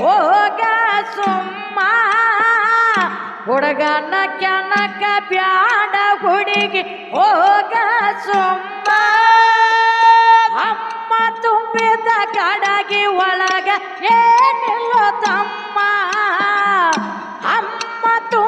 ಹೋಗ ಸುಮ್ಮ. ಹುಡುಗನ ಕೆನಕ ಬ್ಯಾಡ ಹುಡುಗಿ ಹೋಗ ಸುಮ್ಮ. ಅಮ್ಮ ತುಂಬಿದ ಕಡಗಿ ಒಳಗ ಏನಿಲ್ಲ ತಮ್ಮ. ಅಮ್ಮ ತುಂಬಿದ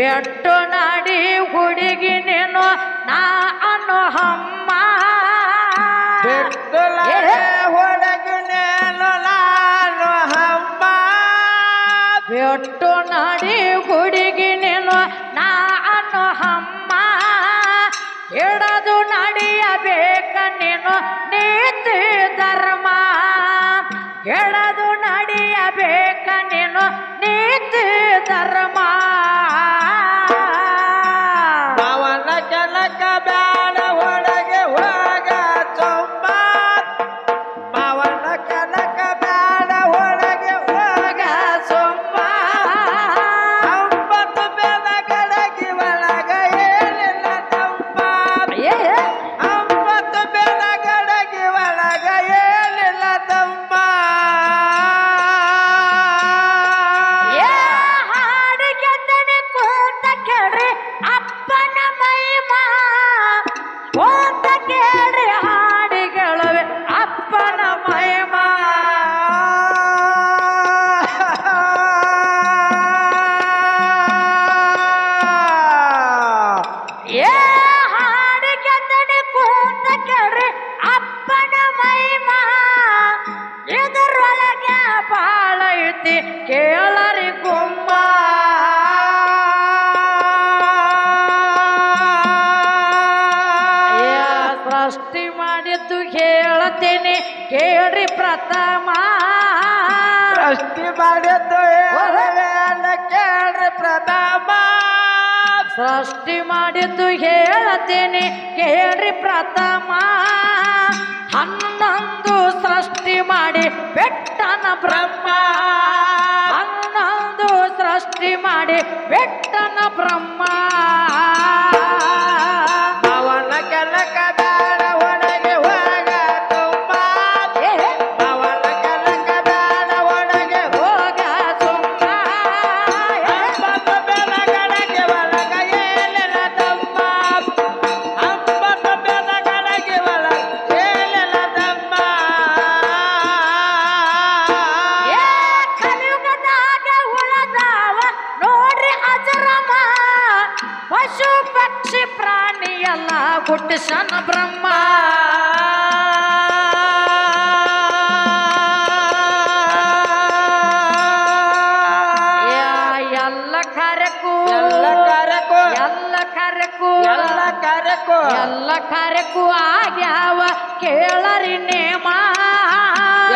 ಬಿಟ್ಟು ನಡಿ ಹುಡುಗಿ ನೀನು ನಾ ಅನ್ನೋ ಹಮ್ಮ ಹುಡುಗಿ ಹೊಡಗನೇನು ನಾನು ಹಮ್ಮ ಬೆಟ್ಟು ನಡಿ ಹುಡುಗಿ ನೀನು ನಾ ಅನ್ನೋ ಹಮ್ಮ ಹಿಡದು ನಡಿಯಬೇಕ ನೀನು ನೀತಿ ಧರ್ಮ. ಹಿಡದು ನಡಿಯಬೇಕ ನೀನು ನೀತಿ ಧರ್ಮ. ಇದರೊಳಗೆ ಬಾಳ ಐತಿ ಕೇಳರಿ ಗುಮ್ಮ ಏ ಸೃಷ್ಟಿ ಮಾಡಿದ್ದು ಹೇಳತೇನೆ ಕೇಳ್ರಿ ಪ್ರಥಮ. ಸೃಷ್ಟಿ ಮಾಡಿದ್ದು ಕೇಳ್ರಿ ಪ್ರಥಮ. ಸೃಷ್ಟಿ ಮಾಡಿದ್ದು ಹೇಳ್ತೀನಿ ಕೇಳ್ರಿ ಪ್ರಥಮ. ಬ್ರಹ್ಮ. ಹನ್ನೊಂದು ಸೃಷ್ಟಿ ಮಾಡಿ ಬೆಟ್ಟನ ಬ್ರಹ್ಮ. ಎಲ್ಲ ಸಣ್ಣ ಬ್ರಹ್ಮ. ಎಲ್ಲ ಕರೆಕು ಎಲ್ಲ ಕರೆಕು ಎಲ್ಲ ಕರೆಕು ಎಲ್ಲ ಕರೆಕು ಎಲ್ಲ ಕರಕು ಆಗ್ಯಾವ ಕೇಳರಿ ನೇಮ.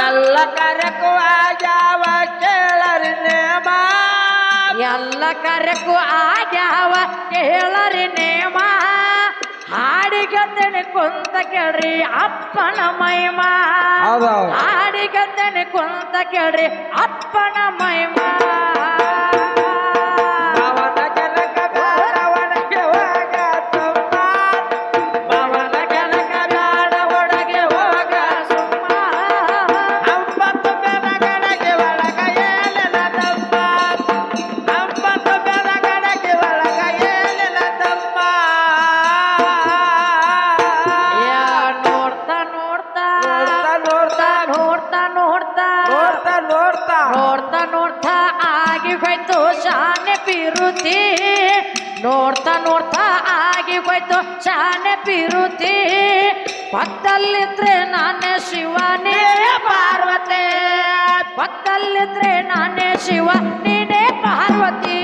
ಎಲ್ಲ ಕರಕು ಆಗ್ಯಾವ ಕೇಳರಿ ನೇಮ. ಎಲ್ಲ ಕರಕು ಆಗ್ಯಾವ ಕೇಳರಿ ನೇಮ. ಹಾಡಿಗದ್ದನೆ ಕುಂತ ಕೇಳ್ರಿ ಅಪ್ಪನ ಮಹಿಮ ಹೌದೌದು. ಕೊಂತ ಕುಂತ ಕೇಳ್ರಿ ಅಪ್ಪನ ಮಹಿಮ ನೋಡ್ತಾ. ನೋಡ್ತಾ ನೋಡ್ತಾ ಆಗಿ ಹೋಯ್ತು ಶಾನೆ ಪಿರುತಿ. ನೋಡ್ತಾ ನೋಡ್ತಾ ಆಗಿ ಹೋಯ್ತು ಶಾನೆ ಪಿರುತಿ. ಪಕ್ಕದಲ್ಲಿದ್ರೆ ನಾನೇ ಶಿವನೇ. ಪಾರ್ವತೇ. ಪಕ್ಕದಲ್ಲಿದ್ರೆ ನಾನೇ ಶಿವ. ನೀನೇ ಪಾರ್ವತಿ.